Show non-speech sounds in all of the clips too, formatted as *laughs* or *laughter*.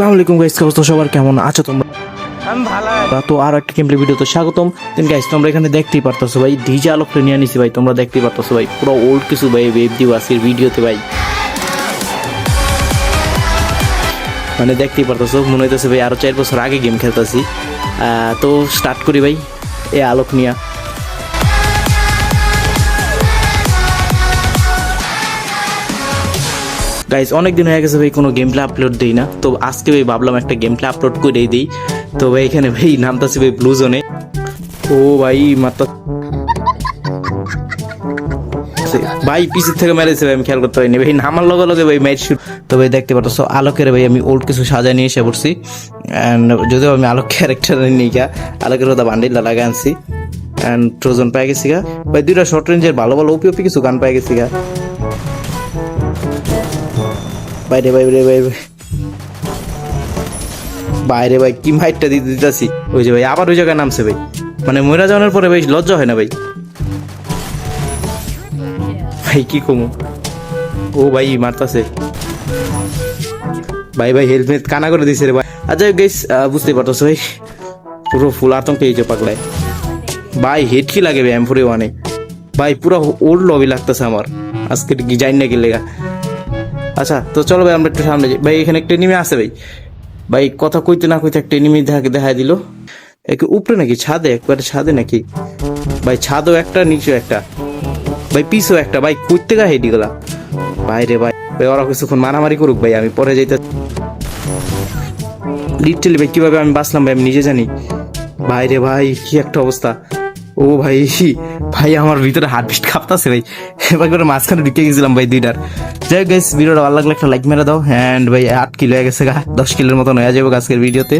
আসসালামু আলাইকুম গাইস কি অবস্থা? সবার কেমন আছো তোমরা? আমি ভালো তো আর একটা গেমপ্লে ভিডিওতে স্বাগতম। দেন গাইস তোমরা এখানে দেখতেই পারতেছো ভাই ডিজে আলোকটা নিয়ে নিছি ভাই তোমরা দেখতেই পারতেছো ভাই পুরো ওল্ড কিছু ভাই ওয়েব দিব আজকের ভিডিওতে ভাই। মানে দেখতেই পারতেছো মনে হইতেছে ভাই আরও চার বছর আগে গেম খেলতেছি। তো স্টার্ট করি ভাই এ আলোক নিয়া। গাইজ অনেক দিন হয়ে গেছে ভাই, কোনো গেম প্লে আপলোড দিই না। তো আজকে ভাই ভাবলাম একটা গেম প্লে আপলোড করেই দিই। তো ভাই, এখানে ভাই নামতাছি ভাই ব্লু জোনে ও ভাই, মাত্র ভাই পিছের থেকে মেরেছে ভাই, আমি খেয়াল করতে পারিনি। ভাই, নামার লগে লগে ভাই ম্যাচ শুরু তো ভাই, দেখতে পারতো সো আলোকের ভাই, আমি ওল্ড কিছু সাজা নিয়ে এসে পড়ছি। অ্যান্ড যদিও আমি আলোক ক্যারেক্টার নিই গা, আলোকের কথা বান্ডিল লাগা আনছি। অ্যান্ড ট্রোজন পাই গেছি গা। ভাই, দুইটা শর্ট রেঞ্জের ভালো ভালো ওপি ওপি কিছু গান পাই গেছি গা। বাইরে বাইরে বাইরে বাইরে। ভাই, কি মাইটটা দিতে দিতেছি? ওই যে ভাই, আবার ওই জায়গায় নামছে ভাই। মানে ময়রা যাওয়ার পরে ভাই লজ্জা হয় না ভাই? ভাই, কি কমু? ও ভাই, মারতাছে। ভাই ভাই, হেলমেট কানা করে দিছে রে ভাই। আচ্ছা গেস বুঝতে পারতেছো ভাই, পুরো ফুল আতঙ্কে এই যে পাগলায়। ভাই হেড কি লাগে ভাই এম ফোরে ওয়ানে ভাই, পুরো ওল্ড লবি লাগতেছে আমার। আজকে জানি না কি লেগা। আচ্ছা তো চলো ভাই, আমরা একটু সামনে যাই। ভাই, এখানে একটা এনিমি আছে ভাই। ভাই, কথা কইতে না কইতে একটা এনিমি দেখা দেখা দিল। একে উপরে নাকি? ছাদে, একবারে ছাদে নাকি? ভাই, ছাদও একটা, নিচেও একটা। ভাই, পিছও একটা। ভাই, কইতে গা হেডি গলা? ভাই রে ভাই ভাই, ওরা কিছুক্ষণ মারামারি করুক ভাই, আমি পরে যাইতে লিটালি ভাই, কীভাবে আমি বাঁচলাম ভাই, আমি নিজে জানি। ভাই রে ভাই, কি একটা অবস্থা। ও ভাই ভাই, আমার ভিতরে হার্ট বিট কাঁপতাছে ভাই। এবার করে মাঝখানে ঢুকে গেছিলাম ভাই দুইটার। যাই গাইস ভিডিওটা ভালো লাগলে একটা লাইক মেরে দাও। অ্যান্ড ভাই, আট কিলো হয়ে গেছে গা, দশ কিলোর মতন হয়ে যাবে আজকের ভিডিওতে।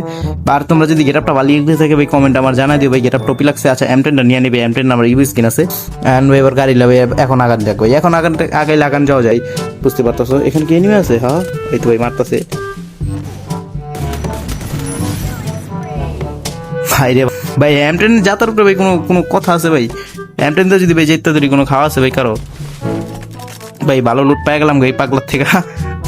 আর তোমরা যদি গেটআপটা ভালো লিখতে থাকে ভাই কমেন্ট আমার জানাই দিও ভাই গেটআপ টপি লাগছে। আচ্ছা এম টেনটা নিয়ে নিবে এম টেন আমার ইউজ কিন আছে। অ্যান্ড ভাই, এবার গাড়ি লাগবে এখন আগান যাক ভাই, এখন আগান আগে লাগান যাওয়া যায়। বুঝতে পারতেছো? এখানে কি এনিমে আছে? হ্যাঁ এই তো ভাই, মারতাছে। ভাই রে ভাই এম যাতার উপরে ভাই কোনো কোনো কথা আছে ভাই? এম টেন যদি ভাই যেতে যদি কোনো খাওয়া আছে ভাই কারও? ভাই, ভালো লুট পাই গেলাম ভাই পাগলার থেকে।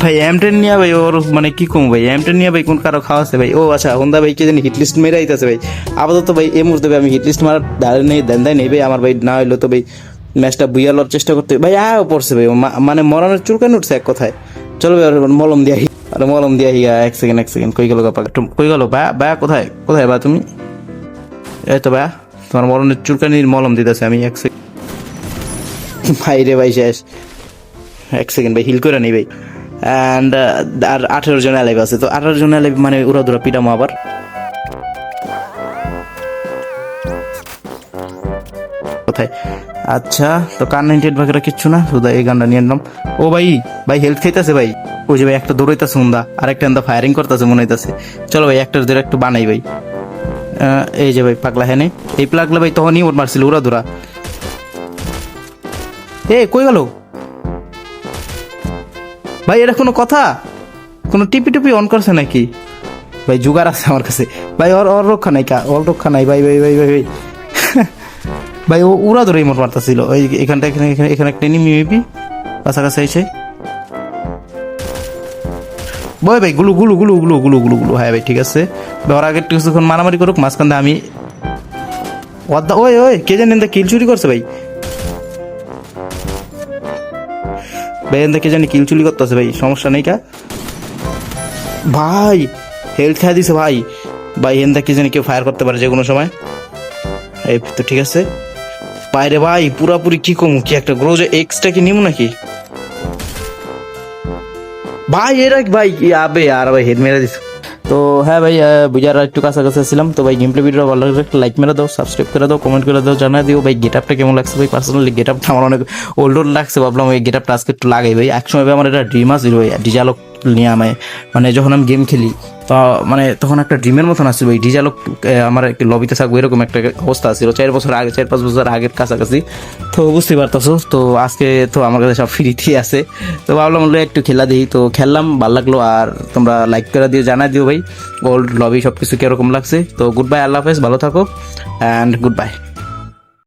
ভাই এম টেন নিয়ে ভাই ওর মানে কি কম ভাই? এম টেন নিয়ে ভাই কোন কারও খাওয়া আছে ভাই? ও আচ্ছা হন্দা ভাই কে জানি হিট লিস্ট মেরে আইতাছে ভাই। আপাতত ভাই, এই মুহূর্তে ভাই আমি হিট লিস্ট মারার দাঁড়িয়ে নেই, দেন নেই ভাই। আমার ভাই না হইল তো ভাই ম্যাচটা বুইয়ালোর চেষ্টা করতে ভাই, আয় পড়ছে ভাই। মানে মরানোর চুলকানি উঠছে এক কথায়? চলো ভাই মলম দিয়া আরে মলম দিয়া হিয়া এক সেকেন্ড এক সেকেন্ড কই গেল কই গেল? বা বা কোথায়? কোথায় বা তুমি? এই তো ভাই তোমার মরণের চুলকানির মলম দিতেছে, আমি এক সেকেন্ড ভাই রে ভাই, শেষ। এক সেকেন্ড ভাই হিল করে নেই ভাই। অ্যান্ড আর আঠেরো জন অ্যালাইভ আছে, তো আঠারো জন অ্যালাইভ মানে উড়া দুরা পিটামো আবার। কোথায়? আচ্ছা তো কার নাইনটি এইট ভাগেরা কিচ্ছু না শুধু এই গানটা নিয়ে নিলাম। ও ভাই ভাই হেলথ খাইতেছে ভাই। ওই যে ভাই, একটা দৌড়াইতেছে হুন্দা আর একটা ফায়ারিং করতেছে, মনে হইতাছে। চলো ভাই একটা ধরে একটু বানাই ভাই। এই যে ভাই, পাগলা হ্যাঁ এই পাগলা ভাই তখনই ওর মারছিল, উড়া দুরা এ, কই গেল? ভাই, এটা কোনো কথা? কোনো টিপি টিপি অন করছে নাকি? ভাই জুগার আছে আমার কাছে। ভাই, ওর ওর রক্ষা নাই কা, ওর রক্ষা নাই। ভাই ভাই ভাই ভাই ভাই। *laughs* ভাই, ও উড়া ধরে মোট মারতাছিল। ওই এখানটা, এখানে এখানে এখানে একটা নিমি মেবি। কাছাকাছি এসে বয় ভাই গুলু গুলু গুলু গুলু গুলু গুলু গুলু। হ্যাঁ ভাই ঠিক আছে। ভাই, ওর আগে কিছুক্ষণ মারামারি করুক মাঝখান দিয়ে আমি ওয়াদা ওই ওই কে জানেন দা কিল চুরি করছে ভাই? ভাই এখান থেকে জানি কিল চুরি করতেছে ভাই সমস্যা নেই কা? ভাই হেলথ খেয়ে দিছে ভাই। ভাই এখান থেকে জানি কেউ ফায়ার করতে পারে যে কোনো সময়। এই তো ঠিক আছে। বাইরে ভাই পুরাপুরি কি কমু? কি একটা গ্রোজ এক্সটা কি নিমু নাকি? ভাই, এরা ভাই আবে, আর ভাই হেড মেরে দিস তো হ্যাঁ ভাই বুঝার একটু কাছাকাছি ছিলাম। তো ভাই গেম প্লে ভিডিও ভালো লাগলে লাইক মেরে দাও সাবস্ক্রাইব করে দাও কমেন্ট করে দাও জানা দিও। ভাই গেট আপটা কেমন লাগছে ভাই? পার্সোনালি গেট আপটা আমার অনেক ওল্ড ওল্ড লাগছে। ভাবলাম ওই গেট আপটা আজকে একটু লাগাই ভাই। একসময় ভাই আমার এটা ড্রিম আসছিল ভাই ডিজালক নিয়ে আমায়। মানে যখন আমি গেম খেলি তো মানে তখন একটা ড্রিমের মতন আসছিল ভাই ডিজালক আমার একটু লবিতে থাকব, এরকম একটা অবস্থা ছিল, চার বছর আগে, চার পাঁচ বছর আগের কাছাকাছি। তো বুঝতে পারতাছো, তো আজকে তো আমার কাছে সব ফ্রিতেই আছে। তো ভাবলাম হলো একটু খেলা দিই তো খেললাম, ভালো লাগল, আর তোমরা লাইক করে দিয়ে জানা দিও ভাই ওল্ড লবি সব কিছু কীরকম লাগছে। তো গুড বাই আল্লাহ হাফেজ, ভালো থাকো অ্যান্ড গুড বাই